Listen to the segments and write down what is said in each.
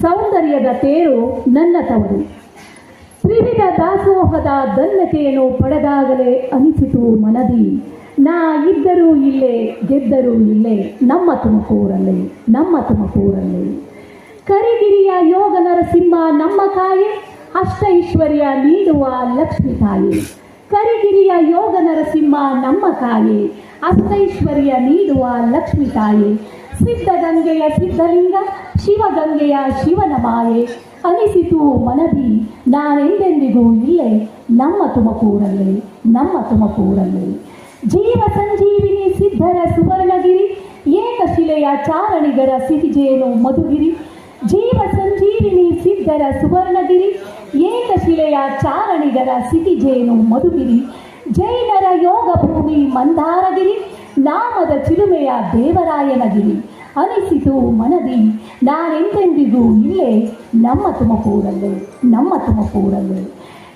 ಸೌಂದರ್ಯದ ತೇರು ನನ್ನ ತವರು ತ್ರಿವಿಧ ದಾಸೋಹದ ಧನ್ಯತೆಯನ್ನು ಪಡೆದಾಗಲೇ ಅನಿಸಿತು ಮನದಿ. ನಾ ಇದ್ದರೂ ಇಲ್ಲೇ, ಗೆದ್ದರೂ ಇಲ್ಲೇ, ನಮ್ಮ ತುಮಕೂರಲ್ಲಿ ನಮ್ಮ ತುಮಕೂರಲ್ಲಿ. ಕರಿಗಿರಿಯ ಯೋಗ ನರಸಿಂಹ, ನಮ್ಮ ಕಾಯೆ ಅಷ್ಟೈಶ್ವರ್ಯ ನೀಡುವ ಲಕ್ಷ್ಮಿ ತಾಯಿ. ಕರಿಗಿರಿಯ ಯೋಗ ನರಸಿಂಹ, ನಮ್ಮ ಕಾಯೆ ಅಷ್ಟೈಶ್ವರ್ಯ ನೀಡುವ ಲಕ್ಷ್ಮಿ ತಾಯಿ. ಸಿದ್ಧಗಂಗೆಯ ಸಿದ್ಧಲಿಂಗ ಶಿವಗಂಗೆಯ ಶಿವನ ಮಾಯೆ ಅನಿಸಿತು ಮನದಿ, ನಾನೆಂದೆಂದಿಗೂ ಇಲ್ಲೇ. ನಮ್ಮ ತುಮಕೂರಲ್ಲಿ ನಮ್ಮ ತುಮಕೂರಲ್ಲಿ ಜೀವ ಸಂಜೀವಿನಿ ಸಿದ್ಧರ ಸುವರ್ಣಗಿರಿ ಏಕಶಿಲೆಯ ಚಾರಣಿಗರ ಸಿಹಿಜೇನು ಮಧುಗಿರಿ. ಜೀವ ಸಂಜೀವಿನಿ ಸಿದ್ಧರ ಸುವರ್ಣಗಿರಿ ಏಕಶಿಲೆಯ ಚಾರಣಿಗರ ಸಿಹಿಜೇನು ಮಧುಗಿರಿ. ಜೈನರ ಯೋಗ ಭೂಮಿ ಮಂದಾರಗಿರಿ, ನಾಮದ ಚಿಲುಮೆಯ ದೇವರಾಯನಗಿರಿ. ಅನಿಸಿತು ಮನದಿ. ನಾನೆಂದೆಂದಿಗೂ ಇಲ್ಲೇ. ನಮ್ಮ ತುಮಕೂರಲ್ಲೇ. ನಮ್ಮ ತುಮಕೂರಲ್ಲೇ.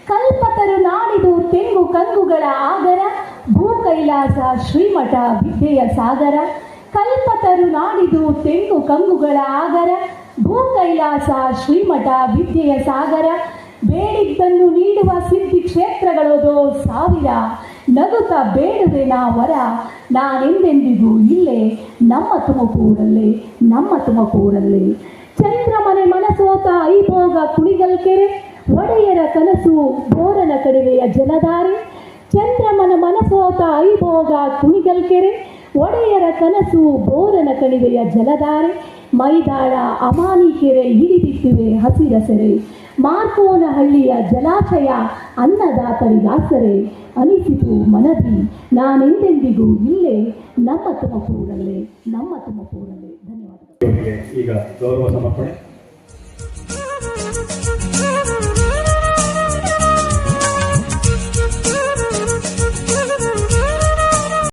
ಕಲ್ಪತರು ನಾಡಿದು ತೆಂಗು ಕಂಗುಗಳ ಆಗರ. ಭೂ ಕೈಲಾಸ ಶ್ರೀಮಠ ವಿದ್ಯೆಯ ಸಾಗರ. ಕಲ್ಪತರು ನಾಡಿದು ತೆಂಗು ಕಂಗುಗಳ ಆಗರ. ಭೂ ಕೈಲಾಸ ಶ್ರೀಮಠ ವಿದ್ಯೆಯ ಸಾಗರ. ಬೇಡಿದ್ದನ್ನು ನೀಡುವ ಸಿದ್ಧಿ ಕ್ಷೇತ್ರಗಳೋದೋ ಸಾವಿರ. ನಗುತ್ತ ಬೇಡದೆ ನಾ ವರ, ನಾನೆಂದೆಂದಿಗೂ ಇಲ್ಲೇ, ನಮ್ಮ ತುಮಕೂರಲ್ಲೇ ನಮ್ಮ ತುಮಕೂರಲ್ಲೇ ಚಂದ್ರಮನೆ ಮನಸೋತ ಐಭೋಗ ಕುಣಿಗಲ್ ಕೆರೆ, ಒಡೆಯರ ಕನಸು ಬೋರನ ಕಡಿವೆಯ ಜಲಧಾರೆ. ಚಂದ್ರಮನ ಮನಸೋತ ಐಭೋಗ ಕುಣಿಗಲ್ ಕೆರೆ, ಒಡೆಯರ ಕನಸು ಬೋರನ ಕಣಿವೆಯ ಜಲಧಾರೆ. ಮೈದಾಳ ಅಮಾನಿ ಕೆರೆ ಹಿಡಿದಿಟ್ಟಿವೆ ಹಸಿರ ಸೆರೆ ಮಾರ್ಕೋನಹಳ್ಳಿಯ ಜಲಾಶಯ ಅನ್ನದಾತರಿಗಾಸರೆ ಅನಿಸಿತು ಮನದಿ, ನಾನೆಂದೆಂದಿಗೂ ಇಲ್ಲೇ. ನಮ್ಮ ತುಮಕೂರಲ್ಲೇ ನಮ್ಮ ತುಮಕೂರಲ್ಲೇ. ಧನ್ಯವಾದಗಳು. ಈಗ ಗೌರವ ಸಮರ್ಪಣೆ.